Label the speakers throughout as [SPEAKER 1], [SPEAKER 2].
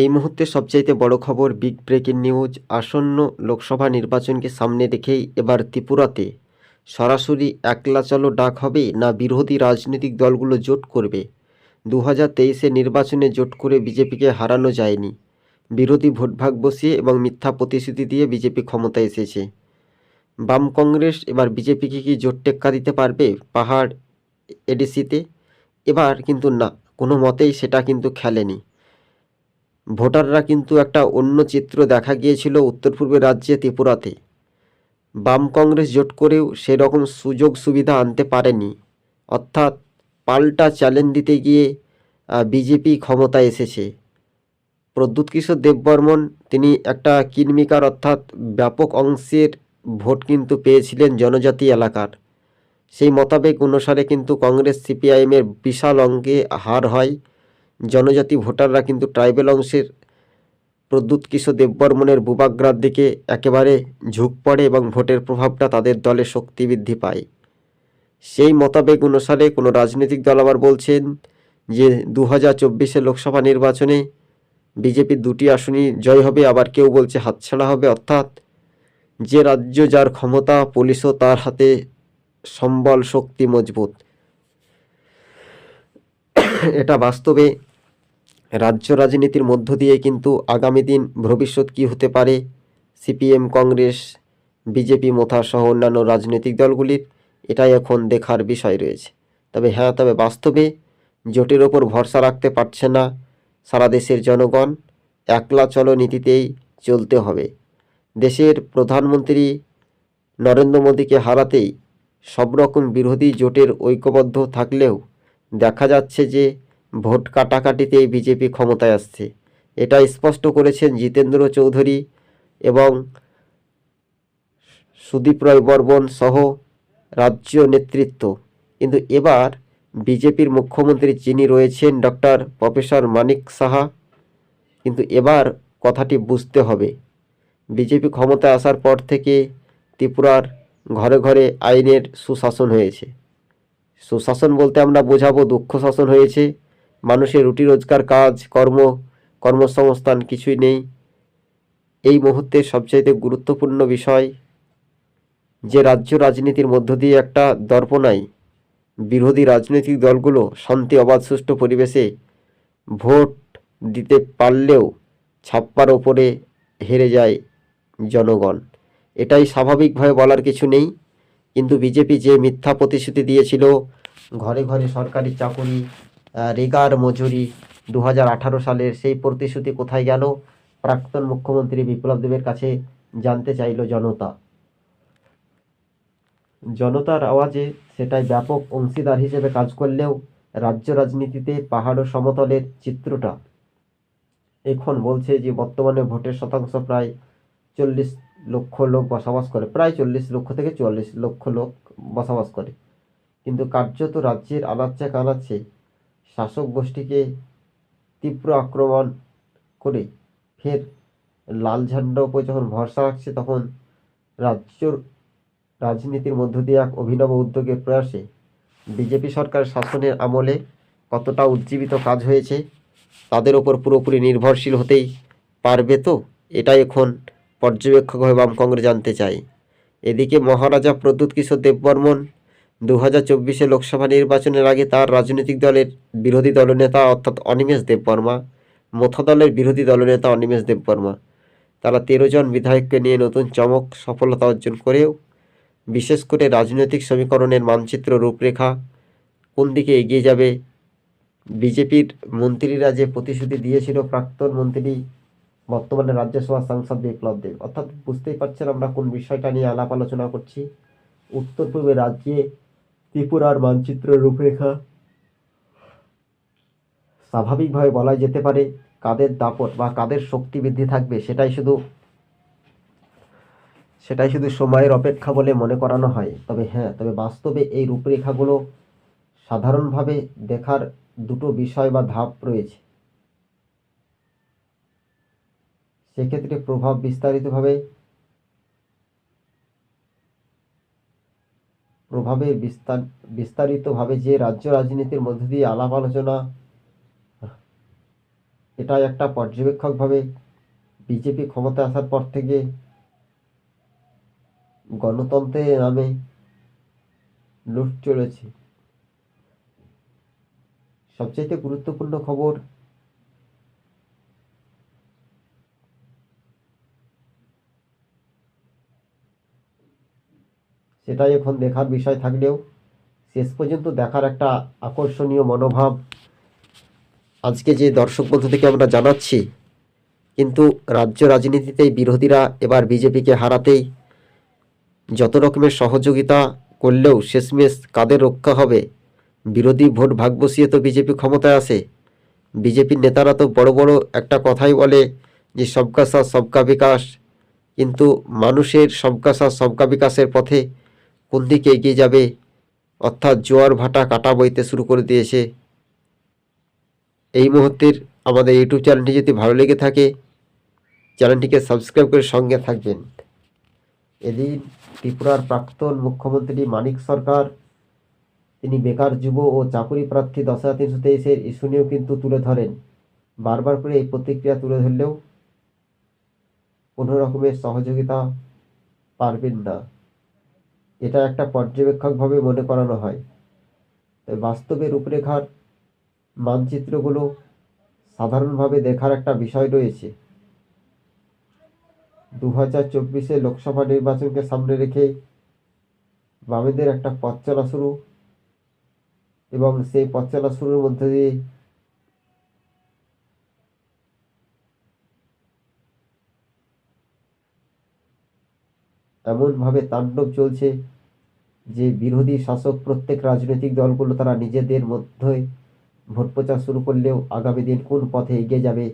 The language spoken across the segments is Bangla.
[SPEAKER 1] এই মুহূর্তে সবচাইতে বড় খবর বিগ ব্রেকিং নিউজ, আসন্ন লোকসভা নির্বাচনকে সামনে রেখেই এবার ত্রিপুরাতে। সরাসরি একলা চলো ডাক হবে না বিরোধী রাজনৈতিক দলগুলো জোট করবে। দু হাজার নির্বাচনে জোট করে বিজেপিকে হারানো যায়নি। বিরোধী ভোটভাগ বসিয়ে এবং মিথ্যা প্রতিশ্রুতি দিয়ে বিজেপি ক্ষমতায় এসেছে। বাম কংগ্রেস এবার বিজেপিকে কি জোট টেক্কা দিতে পারবে পাহাড় এডিসিতে? এবার কিন্তু না, কোনো মতেই সেটা কিন্তু খেলেনি। ভোটাররা কিন্তু একটা অন্য চিত্র দেখা গিয়েছিল উত্তর পূর্বের রাজ্যে ত্রিপুরাতে। বাম কংগ্রেস জোট করেও সেরকম সুযোগ সুবিধা আনতে পারেনি। অর্থাৎ পাল্টা চ্যালেঞ্জ দিতে গিয়ে বিজেপি ক্ষমতায় এসেছে। প্রদ্যুৎ কিশোর দেববর্মন, তিনি একটা কিনমিকার অর্থাৎ ব্যাপক অংশের ভোট কিন্তু পেয়েছিলেন জনজাতি এলাকার। সেই মোতাবেক অনুসারে কিন্তু কংগ্রেস সিপিআইএমের বিশাল অঙ্কে হার হয়। জনজাতি ভোটাররা কিন্তু ট্রাইবেল অংশের প্রদ্যুৎ কিশোর দেববর্মনের বুবাগ্রার দিকে একেবারে ঝুঁক পড়ে এবং ভোটের প্রভাবটা তাদের দলে শক্তি বৃদ্ধি পায়। সেই মোতাবেক অনুসারে কোনো রাজনৈতিক দল আবার বলছেন যে দু হাজার লোকসভা নির্বাচনে বিজেপির দুটি আসনই জয় হবে, আবার কেউ বলছে হাতছাড়া হবে। অর্থাৎ যে রাজ্য যার ক্ষমতা, পুলিশও তার হাতে সম্বল, শক্তি মজবুত। এটা বাস্তবে রাজ্য রাজনীতির মধ্য দিয়ে কিন্তু আগামী দিন ভবিষ্যৎ কী হতে পারে? সিপিএম, কংগ্রেস, বিজেপি, মোথা সহ অন্যান্য রাজনৈতিক দলগুলির এটাই এখন দেখার বিষয় রয়েছে। তবে হ্যাঁ তবে বাস্তবে জোটের ওপর ভরসা রাখতে পারছে না সারা দেশের জনগণ। একলা চলো নীতিতেই চলতে হবে। দেশের প্রধানমন্ত্রী নরেন্দ্র মোদীকে হারাতেই সব রকম বিরোধী জোটের ঐক্যবদ্ধ থাকলেও দেখা যাচ্ছে যে ভোট কাটাকাটিতেই বিজেপি ক্ষমতায় আসছে। এটা স্পষ্ট করেছেন জিতেন্দ্র চৌধুরী এবং সুদীপ রায় বর্মন সহ রাজ্য নেতৃত্ব। কিন্তু এবার বিজেপির মুখ্যমন্ত্রী যিনি রয়েছেন ডক্টর প্রফেসর মানিক সাহা, কিন্তু এবার কথাটি বুঝতে হবে। বিজেপি ক্ষমতায় আসার পর থেকে ত্রিপুরার ঘরে ঘরে আইনের সুশাসন হয়েছে। সুশাসন বলতে আমরা বোঝাবো দুঃখ শাসন হয়েছে মানুষের রুটি রোজগার কাজ, কর্ম, কর্মসংস্থান কিছুই নেই। এই মুহূর্তে সবচাইতে গুরুত্বপূর্ণ বিষয়, যে রাজ্য রাজনীতির মধ্য দিয়ে একটা দর্পণায় বিরোধী রাজনৈতিক দলগুলো শান্তি, অবাধ, সুষ্ঠু পরিবেশে ভোট দিতে পারলেও ছাপ্পার ওপরে হেরে যায় জনগণ। এটাই স্বাভাবিকভাবে বলার কিছু নেই। কিন্তু বিজেপি যে মিথ্যা প্রতিশ্রুতি দিয়েছিল, ঘরে ঘরে সরকারি চাকুরি রেগার মজুরি দু হাজার আঠারো সালের সেই প্রতিশ্রুতি কোথায় গেল? প্রাক্তন মুখ্যমন্ত্রী বিপ্লব দেবের কাছে জানতে চাইল জনতা। জনতার আওয়াজে সেটাই ব্যাপক অংশীদার হিসেবে কাজ করলেও রাজ্য রাজনীতিতে পাহাড় সমতলের চিত্রটা। এখন বলছে যে, বর্তমানে ভোটের শতাংশ প্রায় চল্লিশ লক্ষ লোক বসবাস করে, প্রায় চল্লিশ লক্ষ থেকে চুয়াল্লিশ লক্ষ লোক বসবাস করে। কিন্তু কার্যত রাজ্যের আনাচ্ছে কানাচ্ছে শাসক গোষ্ঠীকে তীব্র আক্রমণ করে ফের লাল ঝান্ডার উপর যখন ভরসা রাখছে, তখন রাজ্য রাজনীতির মধ্য দিয়ে এক অভিনব উদ্যোগের প্রয়াসে বিজেপি সরকার শাসনের আমলে কতটা উজ্জীবিত কাজ হয়েছে, তাদের ওপর পুরোপুরি নির্ভরশীল হতেই পারবে তো? এটাই এখন পর্যবেক্ষক হয়ে বাম কংগ্রেস জানতে চাই এদিকে মহারাজা প্রদ্যুৎ কিশোর দেববর্মন দু হাজার চব্বিশে লোকসভা নির্বাচনের আগে তার রাজনৈতিক দলের বিরোধী দলনেতা অর্থাৎ অনিমেষ দেববর্মা মথা দলের বিরোধী দলনেতা অনিমেষ দেববর্মা। তারা তেরো জন বিধায়ককে নিয়ে নতুন চমক, সফলতা অর্জন করেও বিশেষ করে রাজনৈতিক সমীকরণের মানচিত্র রূপরেখা, কোন দিকে এগিয়ে যাবে, বিজেপির মন্ত্রীরা যে প্রতিশ্রুতি দিয়েছিল প্রাক্তন মন্ত্রী, বর্তমানে রাজ্যসভা সাংসদ বিপ্লব দেব। অর্থাৎ বুঝতেই পারছেন আমরা কোন বিষয়টা নিয়ে আলাপ আলোচনা করছি। উত্তর পূর্বে রাজ্যে ত্রিপুরার মানচিত্র রূপরেখা। স্বাভাবিকভাবে বলা যেতে পারে, কাদের দাপট বা কাদের শক্তি বৃদ্ধি থাকবে সেটাই শুধু সেটাই শুধু সময়ের অপেক্ষা বলে মনে করানো হয়। তবে হ্যাঁ তবে বাস্তবে এই রূপরেখাগুলো সাধারণভাবে দেখার দুটো বিষয় বা ধাপ রয়েছে। সেক্ষেত্রে প্রভাব বিস্তারিতভাবে প্রভাবের বিস্তার, বিস্তারিতভাবে যে রাজ্য রাজনীতির মধ্য দিয়ে আলাপ আলোচনা এটা একটা পর্যবেক্ষকভাবে বিজেপি ক্ষমতা আসার পর থেকে গণতন্ত্রের নামে লুট চলেছে। সবচাইতে গুরুত্বপূর্ণ খবর সেটাই এখন দেখার বিষয় থাকলেও শেষ পর্যন্ত দেখার একটা আকর্ষণীয় মনোভাব আজকে যে দর্শক বন্ধু থেকে আমরা জানাচ্ছি, কিন্তু রাজ্য রাজনীতিতে বিরোধীরা এবার বিজেপিকে হারাতেই যত রকমের সহযোগিতা করলেও শেষমেশ কাদের রক্ষা হবে? বিরোধী ভোট ভাগ বসিয়ে তো বিজেপি ক্ষমতায় আসে বিজেপির নেতারা তো বড় বড় একটা কথাই বলে যে, সবকা সাথ সবকা বিকাশ। কিন্তু মানুষের সবকা সাথ সবকা বিকাশের পথে কোন দিকে এগিয়ে যাবে? অর্থাৎ জোয়ার ভাটা কাটা বইতে শুরু করে দিয়েছে। এই মুহূর্তের আমাদের ইউটিউব চ্যানেলটি যদি ভালো লেগে থাকে, চ্যানেলটিকে সাবস্ক্রাইব করে সঙ্গে থাকবেন। এদিন ত্রিপুরার প্রাক্তন মুখ্যমন্ত্রী মানিক সরকার, তিনি বেকার যুব ও চাকুরি প্রার্থী দশ হাজার তিনশো তেইশের ইস্যু নিয়েও কিন্তু তুলে ধরেন। বারবার করে এই প্রতিক্রিয়া তুলে ধরলেও কোনো রকমের সহযোগিতা পারবেন না। এটা একটা পর্যবেক্ষকভাবে মনে করানো হয়। তাই বাস্তবে রূপরেখার মানচিত্রগুলো সাধারণভাবে দেখার একটা বিষয় রয়েছে। দু হাজার চব্বিশে লোকসভা নির্বাচনকে সামনে রেখে বামেদের একটা পথ চলা শুরু এবং সেই পথ চলা শুরুর মধ্যে দিয়ে এমনভাবে তাণ্ডব চলছে যে বিরোধী শাসক প্রত্যেক রাজনৈতিক দলগুলো তারা নিজেদের মধ্যে ভোট প্রচার শুরু করলেও আগামী দিন কোন পথে এগিয়ে যাবে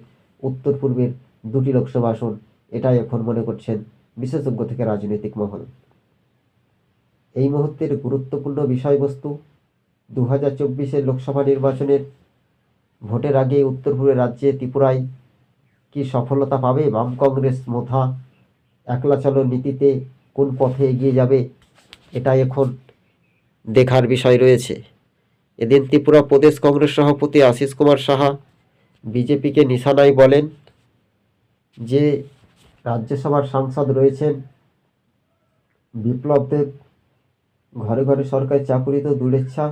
[SPEAKER 1] উত্তর পূর্বের দুটি লোকসভা আসন এটাই এখন মনে করছেন বিশেষজ্ঞ থেকে রাজনৈতিক মহল। এই মুহূর্তের গুরুত্বপূর্ণ বিষয়বস্তু দু হাজার চব্বিশের লোকসভা নির্বাচনের ভোটের আগে উত্তর পূর্বের রাজ্যে ত্রিপুরায় কি সফলতা পাবে? বাম কংগ্রেস মোথা একলা চলো নীতিতে কোন পথে এগিয়ে যাবে এটা এখন দেখার বিষয় রয়েছে। এদিন ত্রিপুরা প্রদেশ কংগ্রেস সভাপতি আশিস কুমার সাহা বিজেপিকে নিশানায় বলেন যে, রাজ্যসভার সাংসদ রয়েছেন বিপ্লব দেব ঘরে ঘরে সরকারি চাকুরি তো দূরেচ্ছা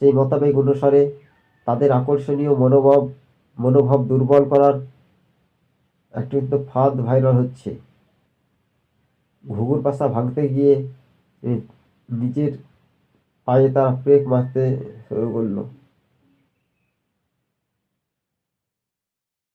[SPEAKER 1] সেই মোতাবেক অনুসারে তাদের আকর্ষণীয় মনোভাব মনোভাব দুর্বল করার একটি তো ফাঁদ ভাইরাল হচ্ছে। ঘুঘুর পাশা ভাঙতে গিয়ে নিজের পায়ে তারা ব্রেক মারতে শুরু করল।